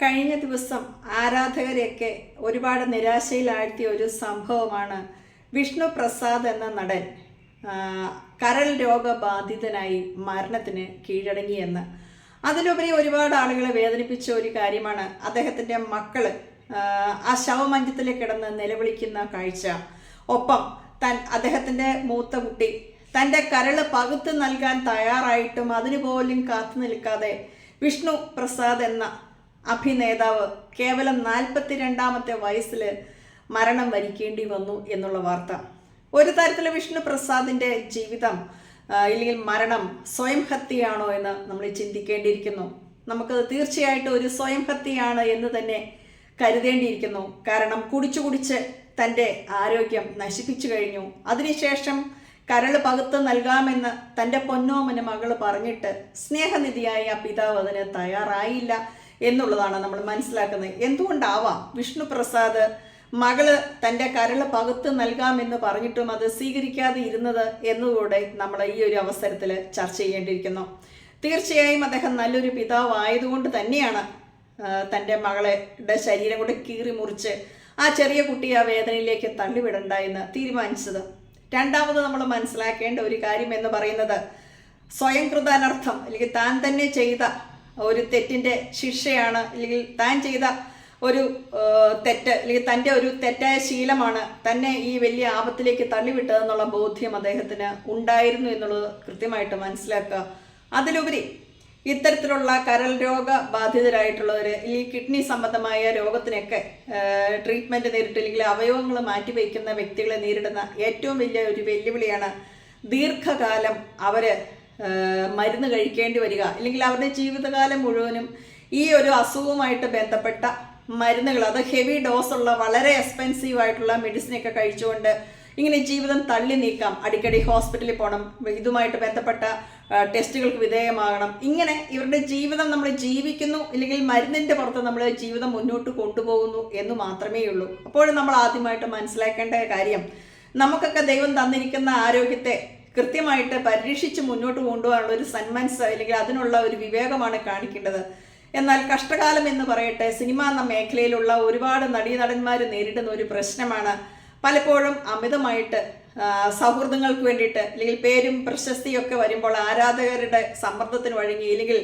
കഴിഞ്ഞ ദിവസം ആരാധകരെയൊക്കെ ഒരുപാട് നിരാശയിലാഴ്ത്തിയ ഒരു സംഭവമാണ് വിഷ്ണു പ്രസാദ് എന്ന നടൻ കരൾ രോഗബാധിതനായി മരണത്തിന് കീഴടങ്ങിയെന്ന്. അതിലുപരി ഒരുപാട് ആളുകളെ വേദനിപ്പിച്ച ഒരു കാര്യമാണ് അദ്ദേഹത്തിന്റെ മക്കൾ ആ, ശവമഞ്ചത്തിൽ കിടന്ന് നിലവിളിക്കുന്ന കാഴ്ച. ഒപ്പം തൻ അദ്ദേഹത്തിന്റെ മൂത്ത കുട്ടി തന്റെ കരൾ പകുത്ത് നൽകാൻ തയ്യാറായിട്ടും അതിനു പോലും കാത്തു നിൽക്കാതെ വിഷ്ണു പ്രസാദ് എന്ന അഭിനേതാവ് കേവലം നാൽപ്പത്തിരണ്ടാമത്തെ വയസ്സിൽ മരണം വരിക്കേണ്ടി വന്നു എന്നുള്ള വാർത്ത. ഒരു തരത്തിൽ വിഷ്ണു പ്രസാദിന്റെ ജീവിതം ഇല്ലെങ്കിൽ മരണം സ്വയം ഹത്യയാണോ എന്ന് നമ്മൾ ചിന്തിക്കേണ്ടിയിരിക്കുന്നു. നമുക്കത് തീർച്ചയായിട്ടും ഒരു സ്വയം ഹത്യയാണ് എന്ന് തന്നെ കരുതേണ്ടിയിരിക്കുന്നു. കാരണം കുടിച്ചു കുടിച്ച് തന്റെ ആരോഗ്യം നശിപ്പിച്ചു കഴിഞ്ഞു. അതിനുശേഷം കരൾ പകുത്ത് നൽകാമെന്ന് തന്റെ പൊന്നോമന് മകൾ പറഞ്ഞിട്ട് സ്നേഹനിധിയായ പിതാവ് അതിന് തയ്യാറായില്ല. എന്നുള്ളതാണ് നമ്മൾ മനസ്സിലാക്കുന്നത്. എന്തുകൊണ്ടാവാം വിഷ്ണു പ്രസാദ് മകൾ തന്റെ കരൾ പകുത്ത് നൽകാമെന്ന് പറഞ്ഞിട്ടും അത് സ്വീകരിക്കാതെ ഇരുന്നത് എന്നുകൂടെ നമ്മൾ ഈ ഒരു അവസരത്തിൽ ചർച്ച ചെയ്യേണ്ടിയിരിക്കുന്നു. തീർച്ചയായും അദ്ദേഹം നല്ലൊരു പിതാവ് ആയതുകൊണ്ട് തന്നെയാണ് തന്റെ മകളുടെ ശരീരം കൂടെ കീറി മുറിച്ച് ആ ചെറിയ കുട്ടിയെ ആ വേദനയിലേക്ക് തള്ളിവിടണ്ട എന്ന് തീരുമാനിച്ചത്. രണ്ടാമത് നമ്മൾ മനസ്സിലാക്കേണ്ട ഒരു കാര്യം എന്ന് പറയുന്നത് സ്വയം കൃതാനർത്ഥം അല്ലെങ്കിൽ താൻ തന്നെ ചെയ്ത ഒരു തെറ്റിന്റെ ശിക്ഷയാണ് അല്ലെങ്കിൽ താൻ ചെയ്ത ഒരു തെറ്റ് അല്ലെങ്കിൽ തന്റെ ഒരു തെറ്റായ ശീലമാണ് തന്നെ ഈ വലിയ ആപത്തിലേക്ക് തള്ളിവിട്ടതെന്നുള്ള ബോധ്യം അദ്ദേഹത്തിന് ഉണ്ടായിരുന്നു എന്നുള്ളത് കൃത്യമായിട്ട് മനസ്സിലാക്കുക. അതിലുപരി ഇത്തരത്തിലുള്ള കരൾ രോഗ ബാധിതരായിട്ടുള്ളവർ ഈ കിഡ്നി സംബന്ധമായ രോഗത്തിനൊക്കെ ട്രീറ്റ്മെന്റ് നേരിട്ടില്ലെങ്കിൽ അവയവങ്ങൾ മാറ്റിവെക്കുന്ന വ്യക്തികളെ നേരിടുന്ന ഏറ്റവും വലിയ ഒരു വെല്ലുവിളിയാണ് ദീർഘകാലം അവർ മരുന്ന് കഴിക്കേണ്ടി വരിക. അല്ലെങ്കിൽ അവരുടെ ജീവിതകാലം മുഴുവനും ഈ ഒരു അസുഖവുമായിട്ട് ബന്ധപ്പെട്ട മരുന്നുകൾ അത് ഹെവി ഡോസുള്ള വളരെ എക്സ്പെൻസീവ് ആയിട്ടുള്ള മെഡിസിനൊക്കെ കഴിച്ചുകൊണ്ട് ഇങ്ങനെ ജീവിതം തള്ളി നീക്കാം. അടിക്കടി ഹോസ്പിറ്റലിൽ പോകണം ഇതുമായിട്ട് ബന്ധപ്പെട്ട ടെസ്റ്റുകൾക്ക് വിധേയമാകണം. ഇങ്ങനെ ഇവരുടെ ജീവിതം നമ്മൾ ജീവിക്കുന്നു. ഇല്ലെങ്കിൽ മരുന്നിന്റെ പുറത്ത് നമ്മൾ ജീവിതം മുന്നോട്ട് കൊണ്ടുപോകുന്നു എന്ന് മാത്രമേ ഉള്ളൂ. അപ്പോഴും നമ്മൾ ആദ്യമായിട്ട് മനസ്സിലാക്കേണ്ട കാര്യം നമുക്കൊക്കെ ദൈവം തന്നിരിക്കുന്ന ആരോഗ്യത്തെ കൃത്യമായിട്ട് പരീക്ഷിച്ച് മുന്നോട്ട് കൊണ്ടുപോകാനുള്ള ഒരു സന്മനസ് അല്ലെങ്കിൽ അതിനുള്ള ഒരു വിവേകമാണ് കാണിക്കേണ്ടത്. എന്നാൽ കഷ്ടകാലം എന്ന് പറയട്ടെ സിനിമ എന്ന മേഖലയിലുള്ള ഒരുപാട് നടീനടന്മാർ നേരിടുന്ന ഒരു പ്രശ്നമാണ്. പലപ്പോഴും അമിതമായിട്ട് സൗഹൃദങ്ങൾക്ക് വേണ്ടിയിട്ട് അല്ലെങ്കിൽ പേരും പ്രശസ്തിയൊക്കെ വരുമ്പോൾ ആരാധകരുടെ സമ്മർദ്ദത്തിന് വഴങ്ങി അല്ലെങ്കിൽ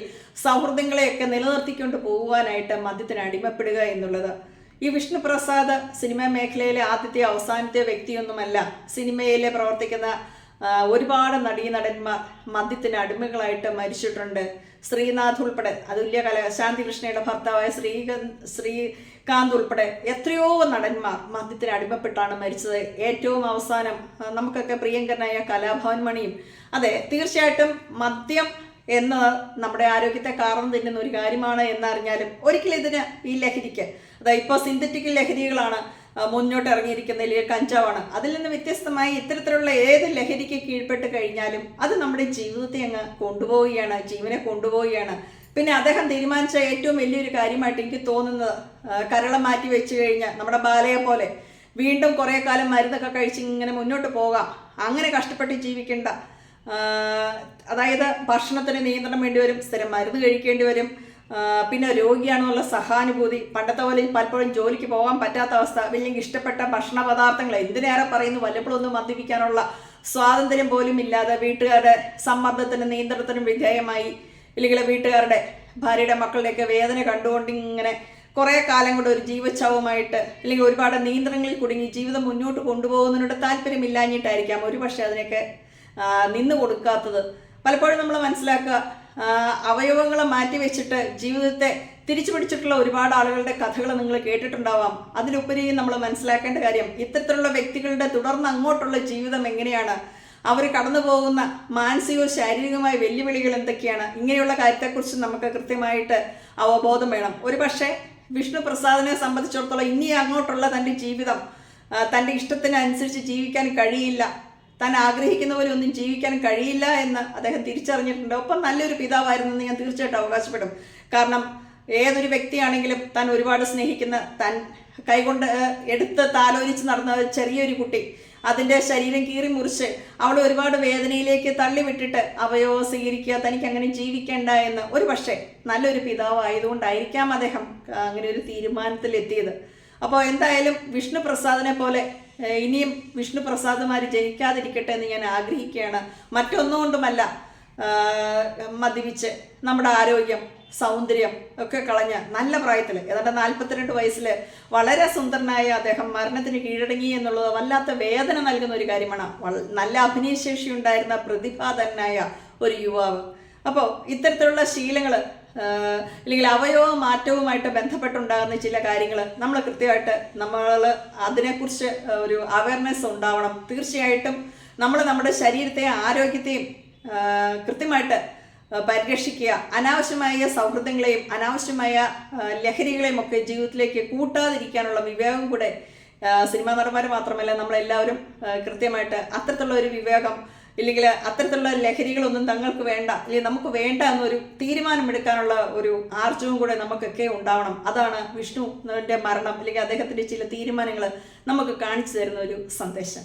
സൗഹൃദങ്ങളെയൊക്കെ നിലനിർത്തിക്കൊണ്ട് പോകുവാനായിട്ട് മദ്യത്തിന് അടിമപ്പെടുക എന്നുള്ളത്. ഈ വിഷ്ണുപ്രസാദ് സിനിമാ മേഖലയിലെ ആദ്യത്തെ അവസാനത്തെ വ്യക്തിയൊന്നുമല്ല സിനിമയിലെ പ്രവർത്തിക്കുന്ന ഒരുപാട് നടീനടന്മാർ മദ്യത്തിന് അടിമകളായിട്ട് മരിച്ചിട്ടുണ്ട്. ശ്രീനാഥ് ഉൾപ്പെടെ അതുല്യ കല ശാന്തി കൃഷ്ണയുടെ ഭർത്താവായ ശ്രീ ശ്രീകാന്ത് ഉൾപ്പെടെ എത്രയോ നടന്മാർ മദ്യത്തിന് അടിമപ്പെട്ടാണ് മരിച്ചത്. ഏറ്റവും അവസാനം നമുക്കൊക്കെ പ്രിയങ്കരനായ കലാഭവൻ മണിയും. അതെ തീർച്ചയായിട്ടും മദ്യം എന്ന് നമ്മുടെ ആരോഗ്യത്തെ കാരണം തിന്നുന്ന ഒരു കാര്യമാണ് എന്നറിഞ്ഞാലും ഒരിക്കലും ഇതിന് ഈ ലഹരിക്ക് അതായത് ഇപ്പോൾ സിന്തറ്റിക് ലഹരികളാണ്. മുന്നോട്ട് ഇറങ്ങിയിരിക്കുന്ന അല്ലെങ്കിൽ കഞ്ചാവാണ്. അതിൽ നിന്ന് വ്യത്യസ്തമായി ഇത്തരത്തിലുള്ള ഏത് ലഹരിക്ക് കീഴ്പ്പെട്ട് കഴിഞ്ഞാലും അത് നമ്മുടെ ജീവിതത്തെ അങ്ങ് കൊണ്ടുപോവുകയാണ് ജീവനെ കൊണ്ടുപോവുകയാണ്. പിന്നെ അദ്ദേഹം തീരുമാനിച്ച ഏറ്റവും വലിയൊരു കാര്യമായിട്ട് എനിക്ക് തോന്നുന്നത് കരളം മാറ്റി വെച്ച് കഴിഞ്ഞാൽ നമ്മുടെ ബാലയെ പോലെ വീണ്ടും കുറേ കാലം മരുന്നൊക്കെ കഴിച്ച് ഇങ്ങനെ മുന്നോട്ട് പോകാം. അങ്ങനെ കഷ്ടപ്പെട്ട് ജീവിക്കേണ്ട അതായത് ഭക്ഷണത്തിന് നിയന്ത്രണം വേണ്ടി വരും സ്ഥിരം മരുന്ന് കഴിക്കേണ്ടി വരും. പിന്നെ രോഗിയാണെന്നുള്ള സഹാനുഭൂതി. പണ്ടത്തെ പോലെ പലപ്പോഴും ജോലിക്ക് പോകാൻ പറ്റാത്ത അവസ്ഥ അല്ലെങ്കിൽ ഇഷ്ടപ്പെട്ട ഭക്ഷണ പദാർത്ഥങ്ങൾ എന്തിനേറെ പറയുന്നു വല്ലപ്പോഴൊന്നും മദ്യപിക്കാനുള്ള സ്വാതന്ത്ര്യം പോലും ഇല്ലാതെ വീട്ടുകാരുടെ സമ്മർദ്ദത്തിനും നിയന്ത്രണത്തിനും വിധേയമായി ഇല്ലെങ്കിൽ വീട്ടുകാരുടെ ഭാര്യയുടെ മക്കളുടെയൊക്കെ വേദന കണ്ടുകൊണ്ട് ഇങ്ങനെ കുറേ കാലം കൊണ്ട് ഒരു ജീവച്ഛവമായിട്ട് അല്ലെങ്കിൽ ഒരുപാട് നിയന്ത്രണങ്ങളിൽ കുടുങ്ങി ജീവിതം മുന്നോട്ട് കൊണ്ടുപോകുന്നതിനോട് താല്പര്യമില്ലാഞ്ഞിട്ടായിരിക്കാം ഒരു പക്ഷേ അതിനൊക്കെ നിന്ന് കൊടുക്കാത്തത്. പലപ്പോഴും നമ്മൾ മനസ്സിലാക്കുക അവയവങ്ങളെ മാറ്റി വെച്ചിട്ട് ജീവിതത്തെ തിരിച്ചു പിടിച്ചിട്ടുള്ള ഒരുപാട് ആളുകളുടെ കഥകൾ നിങ്ങൾ കേട്ടിട്ടുണ്ടാവാം. അതിലുപരി നമ്മൾ മനസ്സിലാക്കേണ്ട കാര്യം ഇത്തരത്തിലുള്ള വ്യക്തികളുടെ തുടർന്ന് അങ്ങോട്ടുള്ള ജീവിതം എങ്ങനെയാണ്? അവർ കടന്നു പോകുന്ന മാനസികവും ശാരീരികമായ വെല്ലുവിളികൾ എന്തൊക്കെയാണ്? ഇങ്ങനെയുള്ള കാര്യത്തെക്കുറിച്ച് നമുക്ക് കൃത്യമായിട്ട് അവബോധം വേണം. ഒരു പക്ഷേ വിഷ്ണു പ്രസാദിനെ സംബന്ധിച്ചിടത്തോളം ഇനി അങ്ങോട്ടുള്ള തന്റെ ജീവിതം തന്റെ ഇഷ്ടത്തിനനുസരിച്ച് ജീവിക്കാൻ കഴിയില്ല. താൻ ആഗ്രഹിക്കുന്ന പോലെ ഒന്നും ജീവിക്കാൻ കഴിയില്ല എന്ന് അദ്ദേഹം തിരിച്ചറിഞ്ഞിട്ടുണ്ട്. ഒപ്പം നല്ലൊരു പിതാവായിരുന്നെന്ന് ഞാൻ തീർച്ചയായിട്ടും അവകാശപ്പെടും. കാരണം ഏതൊരു വ്യക്തിയാണെങ്കിലും താൻ ഒരുപാട് സ്നേഹിക്കുന്ന താൻ കൈകൊണ്ട് എടുത്ത് താലോലിച്ച് നടന്ന ചെറിയൊരു കുട്ടി അതിന്റെ ശരീരം കീറി മുറിച്ച് അവൾ ഒരുപാട് വേദനയിലേക്ക് തള്ളിവിട്ടിട്ട് അവയോ സ്വീകരിക്കുക തനിക്ക് അങ്ങനെ ജീവിക്കേണ്ട എന്ന് ഒരു പക്ഷേ നല്ലൊരു പിതാവ് ആയതുകൊണ്ടായിരിക്കാം അദ്ദേഹം അങ്ങനെ ഒരു തീരുമാനത്തിൽ എത്തിയത് അപ്പോൾ എന്തായാലും വിഷ്ണു പ്രസാദിനെ പോലെ ഇനിയും വിഷ്ണു പ്രസാദ്മാർ ജനിക്കാതിരിക്കട്ടെ എന്ന് ഞാൻ ആഗ്രഹിക്കുകയാണ്. മറ്റൊന്നും കൊണ്ടുമല്ല ആഹ്, മദ്യപിച്ച് നമ്മുടെ ആരോഗ്യം സൗന്ദര്യം ഒക്കെ കളഞ്ഞ് നല്ല പ്രായത്തിൽ ഏതാണ്ട് നാൽപ്പത്തിരണ്ട് വയസ്സിൽ വളരെ സുന്ദരനായ അദ്ദേഹം മരണത്തിന് കീഴടങ്ങി എന്നുള്ളത് വല്ലാത്ത വേദന നൽകുന്ന ഒരു കാര്യമാണ്. നല്ല അഭിനയശേഷി ഉണ്ടായിരുന്ന പ്രതിഭാതനായ ഒരു യുവാവ്. അപ്പോൾ ഇത്തരത്തിലുള്ള ശീലങ്ങൾ അല്ലെങ്കിൽ അവയവ മാറ്റവുമായിട്ട് ബന്ധപ്പെട്ടുണ്ടാകുന്ന ചില കാര്യങ്ങൾ നമ്മൾ കൃത്യമായിട്ട് നമ്മൾ അതിനെക്കുറിച്ച് ഒരു അവയർനെസ് ഉണ്ടാവണം. തീർച്ചയായിട്ടും നമ്മൾ നമ്മുടെ ശരീരത്തെയും ആരോഗ്യത്തെയും കൃത്യമായിട്ട് പരിരക്ഷിക്കുക. അനാവശ്യമായ സൗഹൃദങ്ങളെയും അനാവശ്യമായ ലഹരികളെയും ഒക്കെ ജീവിതത്തിലേക്ക് കൂട്ടാതിരിക്കാനുള്ള വിവേകം കൂടെ സിനിമാ നടന്മാർ മാത്രമല്ല നമ്മളെല്ലാവരും കൃത്യമായിട്ട് അത്തരത്തിലുള്ള ഒരു വിവേകം ഇല്ലെങ്കിൽ അത്തരത്തിലുള്ള ലഹരികളൊന്നും തങ്ങൾക്ക് വേണ്ട അല്ലെങ്കിൽ നമുക്ക് വേണ്ട എന്നൊരു തീരുമാനമെടുക്കാനുള്ള ഒരു ആർജവും കൂടെ നമുക്കൊക്കെ ഉണ്ടാവണം. അതാണ് വിഷ്ണുവിന്റെ മരണം അല്ലെങ്കിൽ അദ്ദേഹത്തിന്റെ ചില തീരുമാനങ്ങൾ നമുക്ക് കാണിച്ചു തരുന്ന ഒരു സന്ദേശം.